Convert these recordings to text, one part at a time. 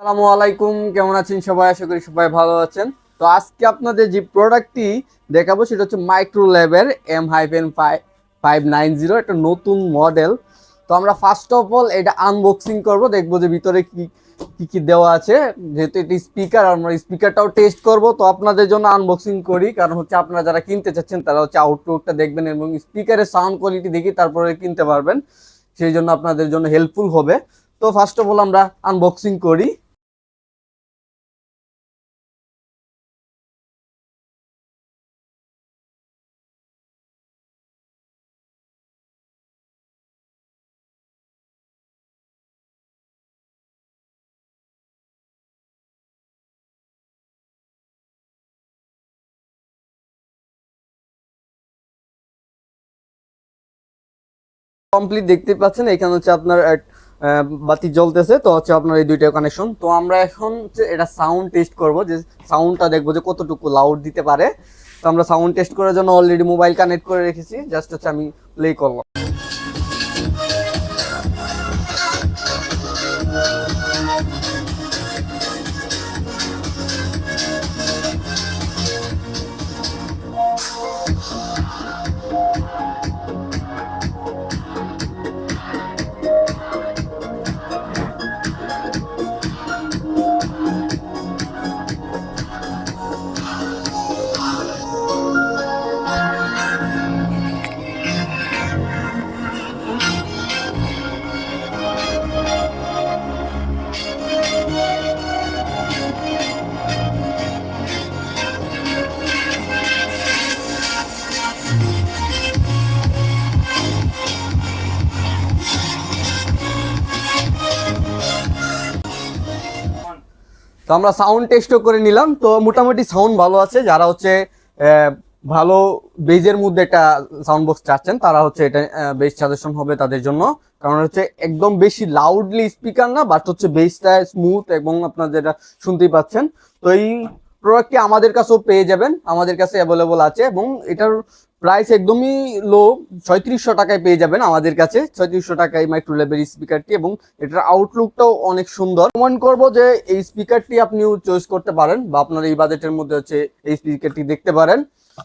আসসালামু আলাইকুম, কেমন আছেন সবাই? আশা করি সবাই ভালো আছেন। তো আজকে আপনাদের যে প্রোডাক্টটি দেখাবো, সেটা হচ্ছে মাইক্রো ল্যাবের M hyphen five nine zero একটা নতুন মডেল তো আমরা ফার্স্ট অফ অল এটা আনবক্সিং করব, দেখব যে ভিতরে কি কি কি দেওয়া আছে। যেহেতু এটি স্পিকার আমরা স্পিকারটাও টেস্ট করব। তো আপনাদের জন্য আনবক্সিং করি, কারণ হচ্ছে আপনারা যারা কিনতে চাচ্ছেন, তারা হচ্ছে আউটলুকটা দেখবেন এবং স্পিকারের সাউন্ড কোয়ালিটি দেখি তারপরে কিনতে পারবেন। সেই জন্য আপনাদের জন্য হেল্পফুল হবে। তো ফার্স্ট অফ অল আমরা আনবক্সিং করি। কমপ্লিট দেখতে পাচ্ছেন, এখানে হচ্ছে আপনার বাতি জ্বলতেছে, তো হচ্ছে আপনার এই দুইটা কানেকশন তো আমরা এখন এটা সাউন্ড টেস্ট করব, যে সাউন্ডটা দেখব যে কতটুকু লাউড দিতে পারে। তো আমরা সাউন্ড টেস্ট করার জন্য অলরেডি মোবাইল কানেক্ট করে রেখেছি জাস্ট হচ্ছে আমি প্লে করলাম। তো আমরা সাউন্ড টেস্টও করে নিলাম। তো মোটামুটি সাউন্ড ভালো আছে। যারা হচ্ছে ভালো বেজের মধ্যে একটা সাউন্ড বক্স চাচ্ছেন, তারা হচ্ছে এটা বেস সাজেশন হবে তাদের জন্য। কারণ হচ্ছে একদম বেশি লাউডলি স্পিকার না বাট হচ্ছে বেসটা স্মুথ এবং আপনারা যেটা শুনতেই পাচ্ছেন। তো এই প্রোডাক্টটি আমাদের কাছেও পেয়ে যাবেন। আমাদের কাছে অ্যাভেলেবল আছে এবং এটার প্রাইস একদমই লো ছয়ত্রিশশো টাকায় পেয়ে যাবেন আমাদের কাছে। ছয়ত্রিশশো টাকায় মাইক্রো লেভেল স্পিকারটি এবং এটার আউটলুকটাও অনেক সুন্দর। মনে করব যে এই স্পিকারটি আপনিও চয়েস করতে পারেন বা আপনার এই বাজেটের মধ্যে হচ্ছে এই স্পিকারটি দেখতে পারেন।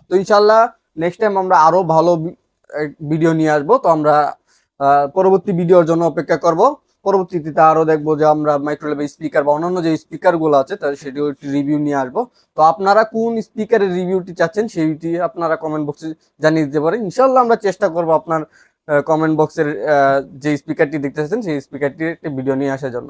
তো ইনশাল্লাহ নেক্সট টাইম আমরা আরও ভালো ভিডিও নিয়ে আসব। তো আমরা পরবর্তী ভিডিওর জন্য অপেক্ষা করব। পরবর্তীতে আরও দেখব যে আমরা মাইক্রোলেভ স্পিকার বা অন্যান্য যে স্পিকারগুলো আছে, তার সেটিও একটি রিভিউ নিয়ে আসব। তো আপনারা কোন স্পিকারের রিভিউটি চাচ্ছেন, সেইটি আপনারা কমেন্ট বক্সে জানিয়ে দিতে পারেন। ইনশাল্লাহ আমরা চেষ্টা করব আপনার কমেন্ট বক্সের যে স্পিকারটি দেখতে চাচ্ছেন, সেই স্পিকারটির একটি ভিডিও নিয়ে আসার জন্য।